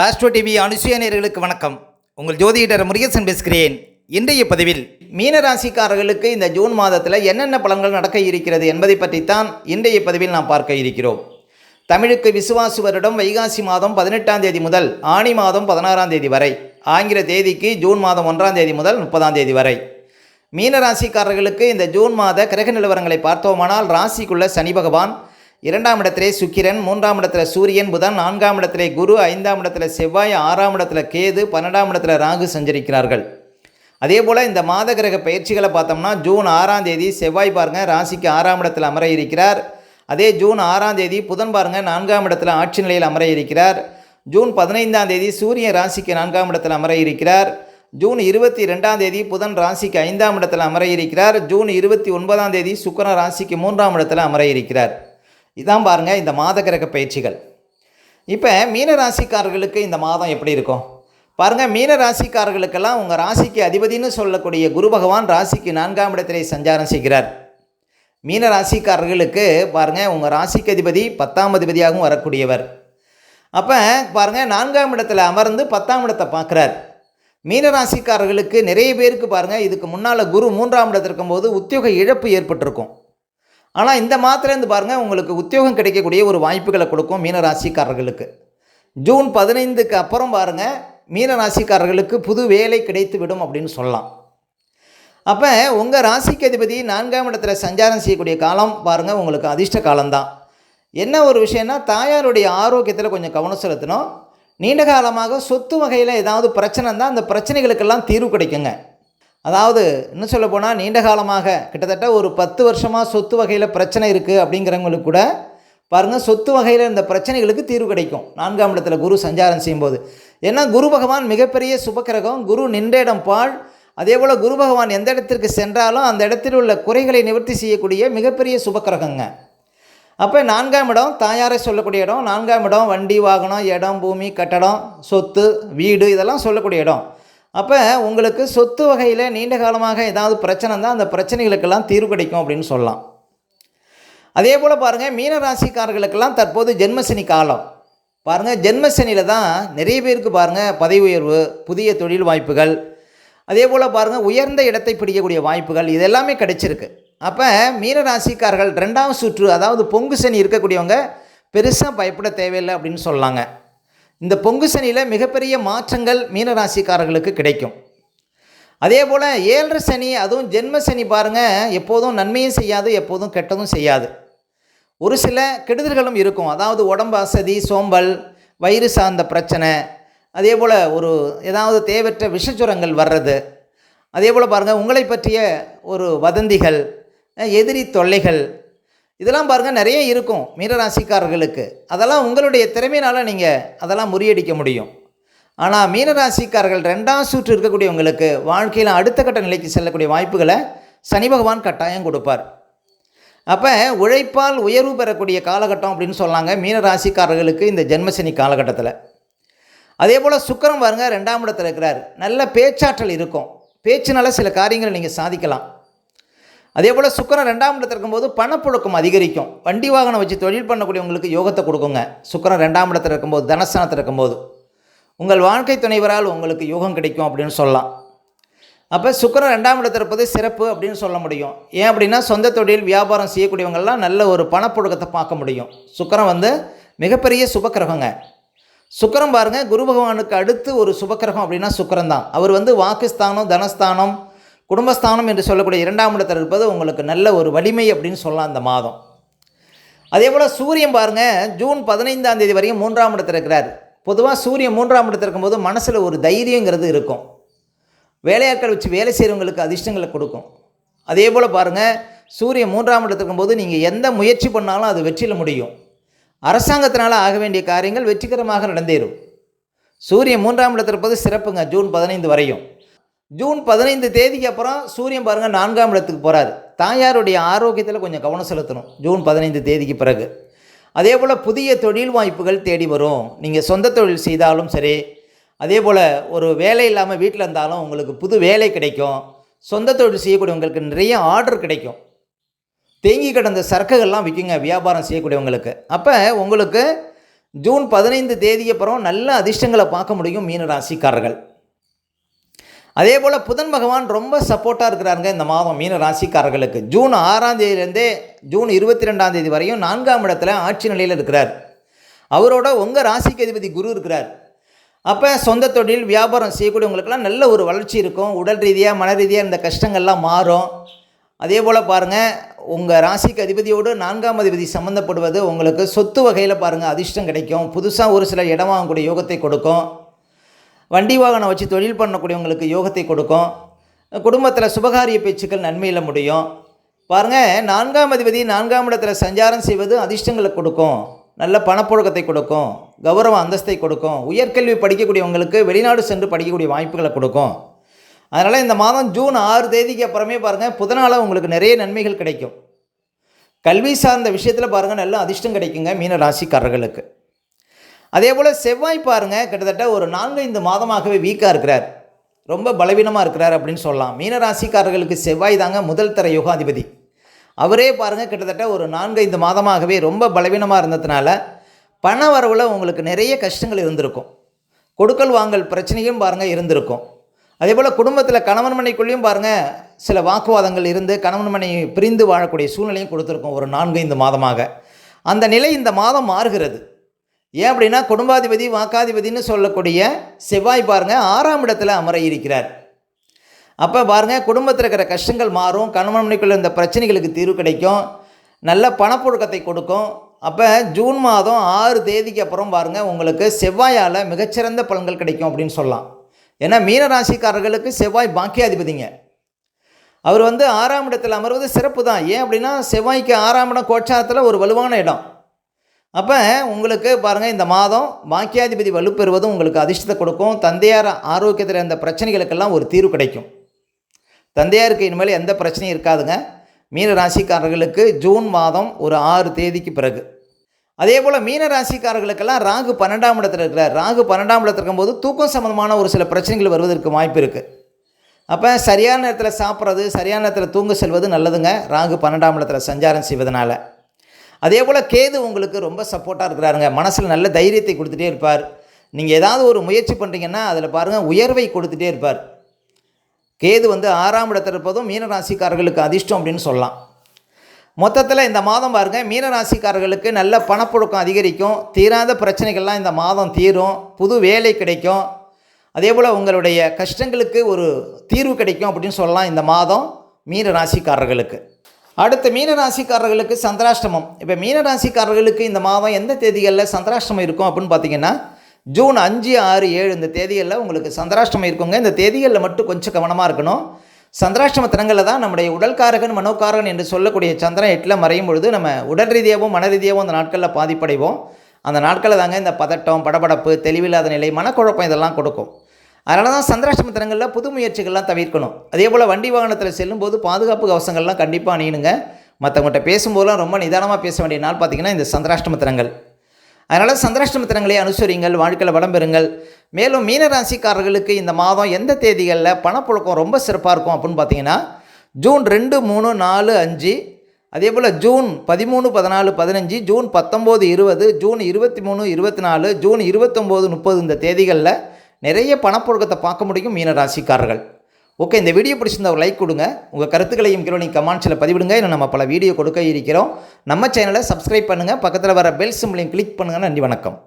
Astro TV Anusuya வணக்கம். உங்கள் ஜோதிடர் முருகேசன் பேசுகிறேன். இன்றைய பதிவில் மீனராசிக்காரர்களுக்கு இந்த ஜூன் மாதத்தில் என்னென்ன பலன்கள் நடக்க இருக்கிறது என்பதை பற்றித்தான் இன்றைய பதிவில் நாம் பார்க்க இருக்கிறோம். தமிழுக்கு விசுவாசு வருடம் வைகாசி மாதம் பதினெட்டாம் தேதி முதல் ஆணி மாதம் பதினாறாம் தேதி வரை ஆங்கில தேதிக்கு ஜூன் மாதம் ஒன்றாம் தேதி முதல் முப்பதாம் தேதி வரை. மீனராசிக்காரர்களுக்கு இந்த ஜூன் மாத கிரக நிலவரங்களை பார்த்தோமானால் ராசிக்குள்ள சனி பகவான் இரண்டாம் இடத்திலே சுக்கிரன் மூன்றாம் இடத்துல சூரியன் புதன் நான்காம் இடத்திலே குரு ஐந்தாம் இடத்துல செவ்வாய் ஆறாம் இடத்துல கேது பன்னெண்டாம் இடத்துல ராகு சஞ்சரிக்கிறார்கள். அதே போல் இந்த மாத கிரக பயிற்சிகளை பார்த்தோம்னா ஜூன் ஆறாம் தேதி செவ்வாய் பாருங்க ராசிக்கு ஆறாம் இடத்தில் அமர இருக்கிறார் அதே ஜூன் ஆறாம் தேதி புதன் பாருங்க நான்காம் இடத்துல ஆட்சி நிலையில் அமர இருக்கிறார் ஜூன் பதினைந்தாம் தேதி சூரியன் ராசிக்கு நான்காம் இடத்தில் அமர இருக்கிறார் ஜூன் இருபத்தி ரெண்டாம் தேதி புதன் ராசிக்கு ஐந்தாம் இடத்தில் அமர இருக்கிறார் ஜூன் இருபத்தி ஒன்பதாம் தேதி சுக்கரன் ராசிக்கு மூன்றாம் இடத்தில் அமர இருக்கிறார் இதான் பாருங்கள் இந்த மாத கிரக பயிற்சிகள் இப்போ மீன ராசிக்காரர்களுக்கு இந்த மாதம் எப்படி இருக்கும்? பாருங்கள் மீன ராசிக்காரர்களுக்கெல்லாம் உங்கள் ராசிக்கு அதிபதினு சொல்லக்கூடிய குரு பகவான் ராசிக்கு நான்காம் இடத்திலே சஞ்சாரம் செய்கிறார். மீன ராசிக்காரர்களுக்கு பாருங்கள் உங்கள் ராசிக்கு அதிபதி பத்தாம் அதிபதியாகவும் வரக்கூடியவர். அப்போ பாருங்கள் நான்காம் இடத்துல அமர்ந்து பத்தாம் இடத்தை பார்க்குறார். மீனராசிக்காரர்களுக்கு நிறைய பேருக்கு பாருங்கள் இதுக்கு முன்னால் குரு மூன்றாம் இடத்துல இருக்கும்போது உத்தியோக இழப்பு ஏற்பட்டிருக்கும். ஆனால் இந்த மாதத்துலேருந்து பாருங்கள் உங்களுக்கு உத்தியோகம் கிடைக்கக்கூடிய ஒரு வாய்ப்புகளை கொடுக்கும் மீனராசிக்காரர்களுக்கு. ஜூன் பதினைந்துக்கு அப்புறம் பாருங்கள் மீனராசிக்காரர்களுக்கு புது வேலை கிடைத்து விடும் அப்படின்னு சொல்லலாம். அப்போ உங்கள் ராசிக்கு அதிபதி நான்காம் இடத்துல சஞ்சாரம் செய்யக்கூடிய காலம் பாருங்கள் உங்களுக்கு அதிர்ஷ்ட காலம்தான். என்ன ஒரு விஷயம்னா தாயாருடைய ஆரோக்கியத்தில் கொஞ்சம் கவனம் செலுத்தணும். நீண்ட காலமாக சொத்து வகையில் ஏதாவது பிரச்சனை இருந்தால் அந்த பிரச்சனைகளுக்கெல்லாம் தீர்வு கிடைக்குங்க. அதாவது இன்னும் சொல்ல போனால் நீண்ட காலமாக கிட்டத்தட்ட ஒரு பத்து வருஷமாக சொத்து வகையில் பிரச்சனை இருக்குது அப்படிங்கிறவங்களுக்கு கூட பாருங்கள் சொத்து வகையில் இந்த பிரச்சனைகளுக்கு தீர்வு கிடைக்கும். நான்காம் இடத்துல குரு சஞ்சாரம் செய்யும்போது. ஏன்னா குரு பகவான் மிகப்பெரிய சுபக்கிரகம் குரு நின்ற இடம் பால் அதே போல் குரு பகவான் எந்த இடத்திற்கு சென்றாலும் அந்த இடத்தில் உள்ள குறைகளை நிவர்த்தி செய்யக்கூடிய மிகப்பெரிய சுபக்கிரகங்க. அப்போ நான்காம் இடம் தாயாரை சொல்லக்கூடிய இடம். நான்காம் இடம் வண்டி வாகனம் இடம் பூமி கட்டடம் சொத்து வீடு இதெல்லாம் சொல்லக்கூடிய இடம். அப்போ உங்களுக்கு சொத்து வகையில் நீண்ட காலமாக ஏதாவது பிரச்சனை இருந்தால் அந்த பிரச்சனைகளுக்கெல்லாம் தீர்வு கிடைக்கும் அப்படின்னு சொல்லலாம். அதே போல் பாருங்கள் மீனராசிக்காரர்களுக்கெல்லாம் தற்போது ஜென்மசனி காலம். பாருங்கள் ஜென்மசனியில் தான் நிறைய பேருக்கு பாருங்கள் பதவி உயர்வு புதிய தொழில் வாய்ப்புகள். அதே போல் பாருங்கள் உயர்ந்த இடத்தை பிடிக்கக்கூடிய வாய்ப்புகள் இதெல்லாமே கிடைச்சிருக்கு. அப்போ மீனராசிக்காரர்கள் ரெண்டாவது சுற்று அதாவது பொங்கு சனி இருக்கக்கூடியவங்க பெருசாக பயப்பட தேவையில்லை அப்படின்னு சொல்லலாங்க இந்த பொங்கு சனியில் மிகப்பெரிய மாற்றங்கள் மீனராசிக்காரர்களுக்கு கிடைக்கும். அதே போல் ஏழரை சனி அதுவும் ஜென்ம சனி பாருங்கள் எப்போதும் நன்மையும் செய்யாது எப்போதும் கெட்டதும் செய்யாது. ஒரு சில கெடுதல்களும் இருக்கும். அதாவது உடம்பு அசதி சோம்பல் வயிறு சார்ந்த பிரச்சனை அதே போல் ஒரு ஏதாவது தேவையற்ற விஷச்சுரங்கள் வர்றது. அதே போல் பாருங்கள் உங்களை பற்றிய ஒரு வதந்திகள் எதிரி தொல்லைகள் இதெல்லாம் பாருங்கள் நிறைய இருக்கும் மீனராசிக்காரர்களுக்கு. அதெல்லாம் உங்களுடைய திறமையினால் நீங்கள் அதெல்லாம் முறியடிக்க முடியும். ஆனால் மீனராசிக்காரர்கள் ரெண்டாம் சுற்று இருக்கக்கூடியவங்களுக்கு வாழ்க்கையில் அடுத்த கட்ட நிலைக்கு செல்லக்கூடிய வாய்ப்புகளை சனி பகவான் கட்டாயம் கொடுப்பார். அப்போ உழைப்பால் உயர்வு பெறக்கூடிய காலகட்டம் அப்படின்னு சொன்னாங்க மீனராசிக்காரர்களுக்கு இந்த ஜென்மசனி காலகட்டத்தில். அதே போல் சுக்கரம் பாருங்கள் ரெண்டாம் இடத்துல இருக்கிறார். நல்ல பேச்சாற்றல் இருக்கும். பேச்சினால சில காரியங்களை நீங்கள் சாதிக்கலாம். அதே போல் சுக்கரன் ரெண்டாம் இடத்துல இருக்கும்போது பணப்புழக்கம் அதிகரிக்கும். வண்டி வாகனம் வச்சு தொழில் பண்ணக்கூடியவங்களுக்கு யோகத்தை கொடுக்குங்க. சுக்கரன் ரெண்டாம் இடத்துல இருக்கும்போது தனஸ்தானத்தில் இருக்கும்போது. உங்கள் வாழ்க்கை துணைவரால் உங்களுக்கு யோகம் கிடைக்கும் அப்படின்னு சொல்லலாம். அப்போ சுக்கரன் ரெண்டாம் இடத்துல இருப்பது சிறப்பு அப்படின்னு சொல்ல முடியும். ஏன் அப்படின்னா சொந்த தொழில் வியாபாரம் செய்யக்கூடியவங்கள்லாம் நல்ல ஒரு பணப்புழக்கத்தை பார்க்க முடியும். சுக்கரன் வந்து மிகப்பெரிய சுபக்கிரகங்க. சுக்கரம் பாருங்கள் குரு பகவானுக்கு அடுத்து ஒரு சுபக்கிரகம் அப்படின்னா சுக்கரன் தான். அவர் வந்து வாக்குஸ்தானம் தனஸ்தானம் குடும்பஸ்தானம் என்று சொல்லக்கூடிய இரண்டாம் இடத்தில் இருப்பது உங்களுக்கு நல்ல ஒரு வலிமை அப்படின்னு சொல்லலாம் அந்த மாதம். அதே போல் சூரியன் பாருங்கள் ஜூன் பதினைந்தாம் தேதி வரையும் மூன்றாம் இடத்தில் இருக்கிறார். பொதுவாக சூரியன் மூன்றாம் இடத்தில் இருக்கும்போது மனசில் ஒரு தைரியங்கிறது இருக்கும். வேலையாட்கள் வச்சு வேலை செய்கிறவங்களுக்கு அதிர்ஷ்டங்களை கொடுக்கும். அதே போல் பாருங்கள் சூரியன் மூன்றாம் இடத்துல இருக்கும்போது நீங்கள் எந்த முயற்சி பண்ணாலும் அது வெற்றியில் முடியும். அரசாங்கத்தினால் ஆக வேண்டிய காரியங்கள் வெற்றிகரமாக நடந்தேறும். சூரியன் மூன்றாம் இடத்தில் இருப்பது சிறப்புங்க ஜூன் பதினைந்து வரையும். ஜூன் பதினைந்து தேதிக்கு அப்புறம் சூரியன் பாருங்கள் நான்காம் இடத்துக்கு போகிறார் தாயாருடைய ஆரோக்கியத்தில் கொஞ்சம் கவனம் செலுத்தணும். ஜூன் பதினைந்து தேதிக்கு பிறகு. அதே போல் புதிய தொழில் வாய்ப்புகள் தேடி வரும். நீங்கள் சொந்த தொழில் செய்தாலும் சரி அதே போல் ஒரு வேலை இல்லாமல் வீட்டில் இருந்தாலும் உங்களுக்கு புது வேலை கிடைக்கும். சொந்த தொழில் செய்யக்கூடியவங்களுக்கு நிறைய ஆர்டர் கிடைக்கும். தேங்கி கிடந்த சரக்குகள்லாம் விற்குங்க வியாபாரம் செய்யக்கூடியவங்களுக்கு. அப்போ உங்களுக்கு ஜூன் பதினைந்து தேதிக்கு அப்புறம் நல்ல அதிர்ஷ்டங்களை பார்க்க முடியும் மீன ராசிக்காரர்கள் அதே போல் புதன் பகவான் ரொம்ப சப்போர்ட்டாக இருக்கிறாருங்க இந்த மாதம் மீன ராசிக்காரர்களுக்கு. ஜூன் ஆறாம் தேதியிலேருந்தே ஜூன் இருபத்தி ரெண்டாம் தேதி வரையும் நான்காம் இடத்துல ஆட்சி நிலையில் இருக்கிறார். அவரோட உங்கள் ராசிக்கு அதிபதி குரு இருக்கிறார். அப்போ சொந்த தொழில் வியாபாரம் செய்யக்கூடியவங்களுக்கெல்லாம் நல்ல ஒரு வளர்ச்சி இருக்கும். உடல் ரீதியாக மன ரீதியாக இந்த கஷ்டங்கள்லாம் மாறும். அதே போல் பாருங்கள் உங்கள் ராசிக்கு அதிபதியோடு நான்காம் அதிபதி சம்மந்தப்படுவது உங்களுக்கு சொத்து வகையில் பாருங்கள் அதிர்ஷ்டம் கிடைக்கும். புதுசாக ஒரு சில இடம் வாங்கக்கூடிய யோகத்தை கொடுக்கும். வண்டி வாகனம் வச்சு தொழில் பண்ணக்கூடியவங்களுக்கு யோகத்தை கொடுக்கும். குடும்பத்தில் சுபகாரிய பேச்சுக்கள் நன்மையில் முடியும். பாருங்கள் நான்காம் அதிபதி நான்காம் இடத்துல சஞ்சாரம் செய்வது அதிர்ஷ்டங்களை கொடுக்கும். நல்ல பணப்புழக்கத்தை கொடுக்கும். கௌரவ அந்தஸ்தை கொடுக்கும். உயர்கல்வி படிக்கக்கூடியவங்களுக்கு வெளிநாடு சென்று படிக்கக்கூடிய வாய்ப்புகளை கொடுக்கும். அதனால் இந்த மாதம் ஜூன் ஆறு தேதிக்கு அப்புறமே பாருங்கள் புதனால் உங்களுக்கு நிறைய நன்மைகள் கிடைக்கும். கல்வி சார்ந்த விஷயத்தில் பாருங்கள் நல்ல அதிர்ஷ்டம் கிடைக்குங்க மீன ராசிக்காரர்களுக்கு. அதே போல் செவ்வாய் பாருங்கள் கிட்டத்தட்ட ஒரு நான்கைந்து மாதமாகவே வீக்காக இருக்கிறார். ரொம்ப பலவீனமாக இருக்கிறார் அப்படின்னு சொல்லலாம். மீனராசிக்காரர்களுக்கு செவ்வாய் தாங்க முதல் தர யோகாதிபதி. அவரே பாருங்கள் கிட்டத்தட்ட ஒரு நான்கைந்து மாதமாகவே ரொம்ப பலவீனமாக இருந்ததுனால பண வரவில் உங்களுக்கு நிறைய கஷ்டங்கள் இருந்திருக்கும். கொடுக்கல் வாங்கல் பிரச்சனையும் பாருங்கள் இருந்திருக்கும். அதே போல் குடும்பத்தில் கணவன் மனைக்குள்ளேயும் பாருங்கள் சில வாக்குவாதங்கள் இருந்து கணவன் மனை பிரிந்து வாழக்கூடிய சூழ்நிலையும் கொடுத்துருக்கோம் ஒரு நான்கைந்து மாதமாக. அந்த நிலை இந்த மாதம் மாறுகிறது. ஏன் அப்படின்னா குடும்பாதிபதி வாக்காதிபதினு சொல்லக்கூடிய செவ்வாய் பாருங்கள் ஆறாம் இடத்துல அமர இருக்கிறார். அப்போ பாருங்கள் குடும்பத்தில் இருக்கிற கஷ்டங்கள் மாறும் கணவன் மனைக்குள்ள இந்த பிரச்சனைகளுக்கு தீர்வு கிடைக்கும் நல்ல பணப்புழக்கத்தை கொடுக்கும். அப்போ ஜூன் மாதம் ஆறு தேதிக்கு அப்புறம் பாருங்கள் உங்களுக்கு செவ்வாயால் மிகச்சிறந்த பலன்கள் கிடைக்கும் அப்படின்னு சொல்லலாம். ஏன்னா மீனராசிக்காரர்களுக்கு செவ்வாய் பாக்கியாதிபதிங்க. அவர் வந்து ஆறாம் இடத்தில் அமர்வது சிறப்பு தான் ஏன் அப்படின்னா செவ்வாய்க்கு ஆறாம் இடம் கோச்சாரத்தில் ஒரு வலுவான இடம். அப்போ உங்களுக்கு பாருங்கள் இந்த மாதம் பாக்கியாதிபதி வலுப்பெறுவதும் உங்களுக்கு அதிர்ஷ்டத்தை கொடுக்கும். தந்தையார் ஆரோக்கியத்தில் இருந்த பிரச்சனைகளுக்கெல்லாம் ஒரு தீர்வு கிடைக்கும். தந்தையாருக்கு இனிமேல் எந்த பிரச்சனையும் இருக்காதுங்க. மீன ராசிக்காரர்களுக்கு ஜூன் மாதம் ஒரு ஆறு தேதிக்கு பிறகு. அதே போல் மீன ராசிக்காரர்களுக்கெல்லாம் ராகு பன்னெண்டாம் இடத்துல இருக்கிறார். ராகு பன்னெண்டாம் இடத்துல இருக்கும்போது தூக்கம் சம்மந்தமான ஒரு சில பிரச்சனைகள் வருவதற்கு வாய்ப்பு இருக்குது அப்போ சரியான நேரத்தில் சாப்பிட்றது சரியான நேரத்தில் தூங்க செல்வது நல்லதுங்க. ராகு பன்னெண்டாம் இடத்துல சஞ்சாரம் செய்வதனால். அதே போல் கேது உங்களுக்கு ரொம்ப சப்போர்ட்டாக இருக்கிறாருங்க. மனசில் நல்ல தைரியத்தை கொடுத்துட்டே இருப்பார். நீங்கள் ஏதாவது ஒரு முயற்சி பண்ணுறீங்கன்னா அதில் பாருங்கள் உயர்வை கொடுத்துட்டே இருப்பார். கேது வந்து ஆறாம் இடத்துல இருப்பதும் மீனராசிக்காரர்களுக்கு அதிர்ஷ்டம் அப்படின்னு சொல்லலாம். மொத்தத்தில் இந்த மாதம் பாருங்கள் மீனராசிக்காரர்களுக்கு நல்ல பணப்புழக்கம் அதிகரிக்கும். தீராத பிரச்சனைகள்லாம் இந்த மாதம் தீரும். புது வேலை கிடைக்கும். அதே போல் உங்களுடைய கஷ்டங்களுக்கு ஒரு தீர்வு கிடைக்கும் அப்படின்னு சொல்லலாம் இந்த மாதம் மீன ராசிக்காரர்களுக்கு. அடுத்து மீனராசிக்காரர்களுக்கு சந்திராஷ்டமம். இப்போ மீனராசிக்காரர்களுக்கு இந்த மாதம் எந்த தேதிகளில் சந்திராஷ்டமம் இருக்கும் அப்படின்னு பார்த்தீங்கன்னா ஜூன் அஞ்சு ஆறு ஏழு இந்த தேதிகளில் உங்களுக்கு சந்திராஷ்டமம் இருக்குங்க. இந்த தேதிகளில் மட்டும் கொஞ்சம் கவனமாக இருக்கணும். சந்திராஷ்டம தினங்களில் தான் நம்முடைய உடல்காரகன் மனோகாரகன் என்று சொல்லக்கூடிய சந்திரன் எட்டில் மறையும் பொழுது நம்ம உடல் ரீதியாகவும் மன ரீதியாகவும் அந்த நாட்களில் பாதிப்படைவோம். அந்த நாட்களில் தாங்க இந்த பதட்டம் படபடப்பு தெளிவில்லாத நிலை மனக்குழப்பம் இதெல்லாம் கொடுக்கும். அதனால தான் சந்திராஷ்டம தினங்களில் புது முயற்சிகள்லாம் தவிர்க்கணும். அதே போல் வண்டி வாகனத்தில் செல்லும்போது பாதுகாப்பு கவசங்கள்லாம் கண்டிப்பாக அணியணுங்க. மற்றவங்கள்ட்ட பேசும்போதெல்லாம் ரொம்ப நிதானமாக பேச வேண்டிய நாள் பார்த்திங்கன்னா இந்த சந்திராஷ்டம தினங்கள் அதனால் சந்திராஷ்டம தினங்களை அனுசரிங்கள் வாழ்க்கையில் வளம் பெறுங்கள். மேலும் மீனராசிக்காரர்களுக்கு இந்த மாதம் எந்த தேதிகளில் பணப்புழக்கம் ரொம்ப சிறப்பாக இருக்கும் அப்படின்னு பார்த்தீங்கன்னா ஜூன் ரெண்டு மூணு நாலு அஞ்சு அதே போல் ஜூன் பதிமூணு பதினாலு பதினஞ்சு ஜூன் பத்தொம்போது இருபது ஜூன் இருபத்தி மூணு இருபத்தி நாலு ஜூன் இருபத்தொம்போது முப்பது இந்த தேதிகளில் நிறைய பணப்புழக்கத்தை பார்க்க முடியும் மீன ராசிக்காரர்கள். ஓகே இந்த வீடியோ பிடிச்சிருந்தா ஒரு லைக் கொடுங்க. உங்கள் கருத்துக்களையும் கீழே நீங்கள் கமெண்ட்ஸில் பதிவிடுங்க. இன்னும் நம்ம பல வீடியோ கொடுக்க இருக்கிறோம். நம்ம சேனலை சப்ஸ்கிரைப் பண்ணுங்கள் பக்கத்தில் வர பெல் சிம்லையும் கிளிக் பண்ணுங்கள் நன்றி வணக்கம்.